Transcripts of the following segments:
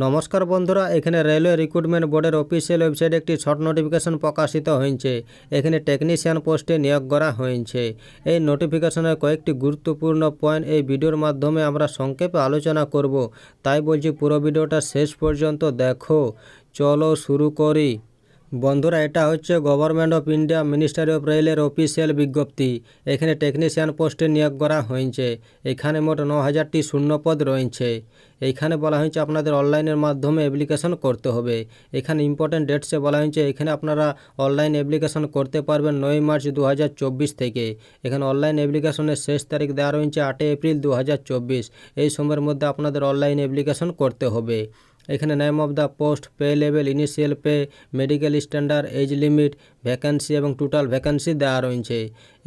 নমস্কার বন্ধুরা, এখানে রেলওয়ে রিক্রুটমেন্ট বোর্ডের অফিসিয়াল ওয়েবসাইটে একটি শর্ট নোটিফিকেশন প্রকাশিত হয়েছে। এখানে টেকনিশিয়ান পোস্টে নিয়োগ করা হয়েছে। এই নোটিফিকেশনের কয়েকটি গুরুত্বপূর্ণ পয়েন্ট এই ভিডিওর মাধ্যমে আমরা সংক্ষেপে আলোচনা করব। তাই বলছি, পুরো ভিডিওটা শেষ পর্যন্ত দেখো। চলো শুরু করি। বন্ধুরা, এটা হচ্ছে government of India ministry of রেলের অফিসিয়াল বিজ্ঞপ্তি। এখানে টেকনিশিয়ান পোস্টে নিয়োগ করা হয়েছে। এখানে মোট ন হাজারটি শূন্যপদ রয়েছে। এইখানে বলা হয়েছে আপনাদের অনলাইনের মাধ্যমে অ্যাপ্লিকেশন করতে হবে। এখানে ইম্পর্টেন্ট ডেটসে বলা হয়েছে, এখানে আপনারা অনলাইন অ্যাপ্লিকেশন করতে পারবেন নয় মার্চ দু হাজার চব্বিশ থেকে। এখানে অনলাইন অ্যাপ্লিকেশনের শেষ তারিখ দেওয়া রয়েছে আটই এপ্রিল দু হাজার চব্বিশ। এই সময়ের মধ্যে আপনাদের অনলাইন অ্যাপ্লিকেশন করতে হবে। এখানে name of the post pay level initial pay medical standard age limit vacancy এবং টোটাল ভ্যাকেন্সি দেওয়া রয়েছে।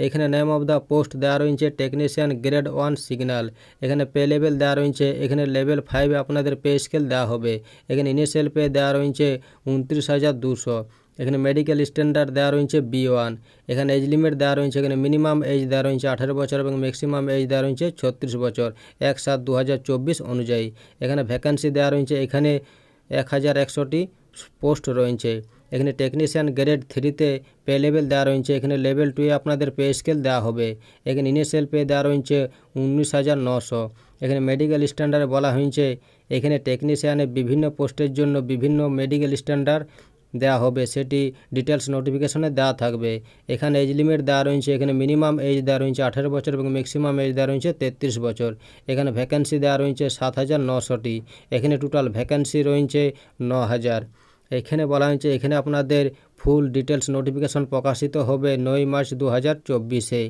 এখানে নেম অফ দ্য পোস্ট দেওয়া রয়েছে টেকনিশিয়ান গ্রেড ওয়ান সিগন্যাল এখানে পে লেভেল দেওয়া রয়েছে, এখানে লেভেল ফাইভে আপনাদের পে স্কেল দেওয়া হবে। এখানে ইনিশিয়াল পে দেওয়া রয়েছে উনত্রিশ হাজার দুশো। এখানে মেডিকেল স্ট্যান্ডার্ড দেওয়া রয়েছে বি ওয়ান এখানে এজ লিমিট দেওয়া রয়েছে, এখানে মিনিমাম এজ দেওয়া রয়েছে আঠারো বছর এবং ম্যাক্সিমাম এজ দেওয়া রয়েছে ছত্রিশ বছর, এক সাত দু অনুযায়ী। এখানে ভ্যাকান্সি দেওয়া রয়েছে, এখানে এক হাজার একশোটি পোস্ট রয়েছে। এখানে টেকনিশিয়ান গ্রেড থ্রিতে পে লেভেল দেওয়া রয়েছে, এখানে লেভেল টুয়ে আপনাদের পে স্কেল দেওয়া হবে। এখানে ইনিশিয়াল পে দেওয়া রয়েছে উনিশ হাজার নশো। এখানে মেডিকেল স্ট্যান্ডার্ডে বলা হয়েছে, এখানে টেকনিশিয়ানের বিভিন্ন পোস্টের জন্য বিভিন্ন মেডিকেল স্ট্যান্ডার্ড দেওয়া হবে। সেটি ডিটেলস নোটিফিকেশনে দেওয়া থাকবে। এখানে এজ লিমিট দেওয়া রয়েছে, এখানে মিনিমাম এজ দেওয়া রয়েছে আঠেরো বছর এবং ম্যাক্সিমাম এজ দেওয়া রয়েছে তেত্রিশ বছর। এখানে ভ্যাকেন্সি দেওয়া রয়েছে সাত হাজার নশোটি। এখানে টোটাল ভ্যাকেন্সি রয়েছে ন হাজার এখানে বলা হয়েছে, এখানে আপনাদের ফুল ডিটেলস নোটিফিকেশন প্রকাশিত হবে নয় মার্চ দু হাজার চব্বিশে।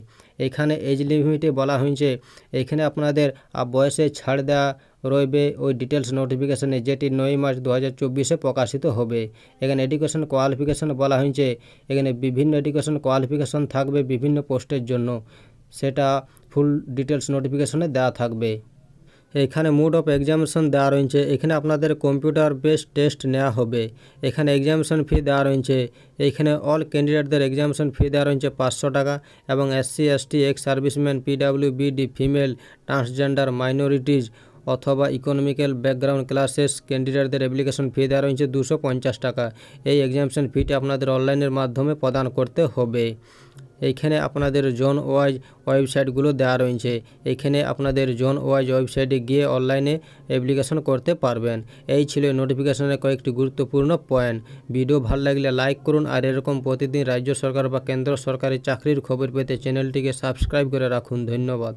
এখানে এজ লিমিটে বলা হয়েছে, এখানে আপনাদের বয়সে ছাড় দেওয়া রইবে ওই ডিটেলস নোটিফিকেশনে যেটি নয় মার্চ দু হাজার প্রকাশিত হবে। এখানে এডুকেশন কোয়ালিফিকেশন বলা হয়েছে। এখানে বিভিন্ন এডুকেশন কোয়ালিফিকেশন থাকবে বিভিন্ন পোস্টের জন্য। সেটা ফুল ডিটেলস নোটিফিকেশনে দেওয়া থাকবে। এখানে মুড অফ এক্সামিনেশন দেওয়া রয়েছে। এখানে আপনাদের কম্পিউটার বেসড টেস্ট নেওয়া হবে। এখানে এক্সামিনেশন ফি দেওয়া রয়েছে। এখানে অল ক্যান্ডিডেটদের এক্সামিনেশন ফি দেওয়া রয়েছে পাঁচশো টাকা এবং SC ST ex serviceman PW BD female transgender minorities অথবা ইকোনমিক্যাল ব্যাকগ্রাউন্ড ক্লাসেস ক্যান্ডিডেটদের অ্যাপ্লিকেশন ফি দেওয়া রয়েছে দুশো পঞ্চাশ টাকা। এই এক্সামিনেশন ফিটি আপনাদের অনলাইনের মাধ্যমে প্রদান করতে হবে। এইখানে আপনাদের জোন ওয়াইজ ওয়েবসাইটগুলো দেওয়া রয়েছে। এইখানে আপনাদের জোন ওয়াইজ ওয়েবসাইটে গিয়ে অনলাইনে অ্যাপ্লিকেশন করতে পারবেন। এই ছিল নোটিফিকেশনের কয়েকটি গুরুত্বপূর্ণ পয়েন্ট ভিডিও ভালো লাগলে লাইক করুন আর এরকম প্রতিদিন রাজ্য সরকার বা কেন্দ্র সরকারি চাকরির খবর পেতে চ্যানেলটিকে সাবস্ক্রাইব করে রাখুন। ধন্যবাদ।